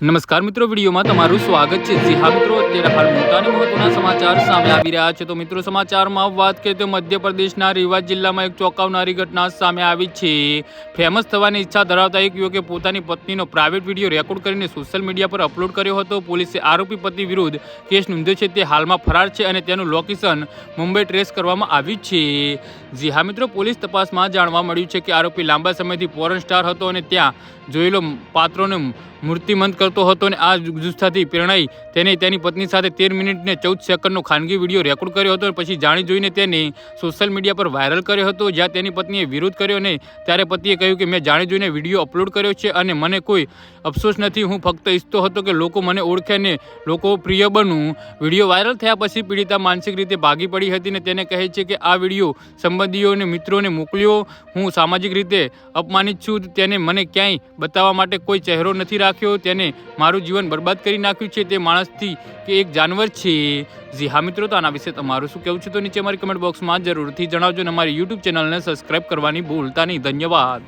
નમસ્કાર મિત્રો, વિડીયોમાં તમારું સ્વાગત છે. જી હા મિત્રો, અત્યારે હાલ મોટા મહત્વના સમાચાર સામે આવી રહ્યા છે. તો મિત્રો, સમાચારમાં વાત કરીએ તો મધ્યપ્રદેશના રીવા જિલ્લામાં એક ચોંકાવનારી ઘટના સામે આવી છે. ફેમસ થવાની ઈચ્છા ધરાવતા એક યુવકે પોતાની પત્નીનો પ્રાઇવેટ વીડિયો રેકોર્ડ કરીને સોશિયલ મીડિયા પર અપલોડ કર્યો હતો. પોલીસે આરોપી પતિ વિરુદ્ધ કેસ નોંધ્યો છે. તે હાલમાં ફરાર છે અને તેનું લોકેશન મુંબઈ ટ્રેસ કરવામાં આવ્યું છે. જી હા મિત્રો, પોલીસ તપાસમાં જાણવા મળ્યું છે કે આરોપી લાંબા સમયથી પોરન સ્ટાર હતો અને ત્યાં જોયેલો પાત્રોને મૂર્તિમંત કરતો હતો અને આ જુસ્સાથી પ્રેરણાઈ તેને તેની પત્ની સાથે તેર મિનિટ ને ચૌદ સેકન્ડનો ખાનગી વીડિયો રેકોર્ડ કર્યો હતો અને પછી જાણી જોઈને તેને સોશિયલ મીડિયા પર વાયરલ કર્યો હતો, જ્યાં તેની પત્નીએ વિરોધ કર્યો અને ત્યારે પતિએ કહ્યું કે મેં જાણી જોઈને વીડિયો અપલોડ કર્યો છે અને મને કોઈ અફસોસ નથી, હું ફક્ત ઈચ્છતો હતો કે લોકો મને ઓળખે અને લોકો પ્રિય બનું. વીડિયો વાયરલ થયા પછી પીડિતા માનસિક રીતે ભાગી પડી હતી અને તેને કહે છે કે આ વીડિયો સંબંધીઓ અને મિત્રોને મોકલ્યો. હું સામાજિક રીતે અપમાનિત છું, તેને મને ક્યાંય બતાવવા માટે કોઈ ચહેરો નથી રાખ્યો તેને મારું જીવન બરબાદ કરી નાખ્યું છે તે માણસથી કે એક જાનવર છે. જી હા મિત્રો, તો આના વિશે તમારું શું કહેવું છે તો નીચે અમારી કમેન્ટ બોક્સમાં જરૂરથી જણાવજો અને અમારી યુટ્યુબ ચેનલને સબસ્ક્રાઈબ કરવાની ભૂલતા નહીં. ધન્યવાદ.